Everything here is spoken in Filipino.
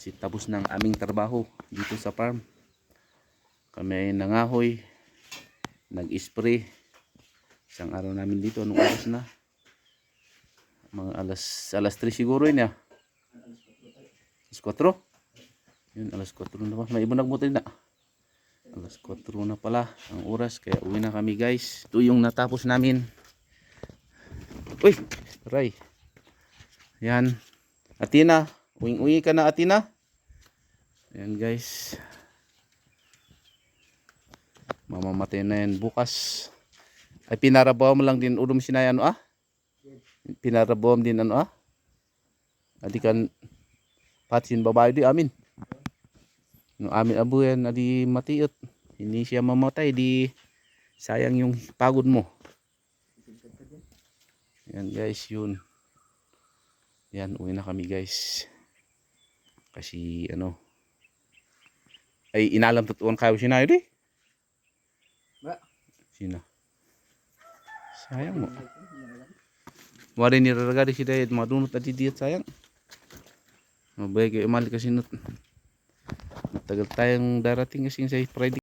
kasi tapos ng aming trabaho dito sa farm. Kami ay nangahoy, nag-spray. Isang araw namin dito, anong oras na? Mga alas, alas 3 siguro yun ya. Alas 4? Yun, alas 4 na ba? May ibon na. Alas 4 na pala ang oras, kaya uwi na kami guys. Ito yung natapos namin. Uy, Ray. Yan. Atina, uwing-uwi ka na Atina. Yan guys. Mamamatay na yan bukas. Ay pinarabaw mo lang din ulum sinaya ano ah? Pinarabaw mo din ano ah? Adi kan patsin babae di amin. No amin abu yan adi matiot. Hindi siya mamatay di sayang yung pagod mo. Yan guys yun. Yan uwi na kami guys. Kasi ano ay inalam tutuan kayo sinayo di. Ba? Sino? Sayang mo. Wala ni raraga di sila yun. Madunot at diyet sayang. Mabay kayo umali kasi nut. Matagal tayong darating kasi sa Friday.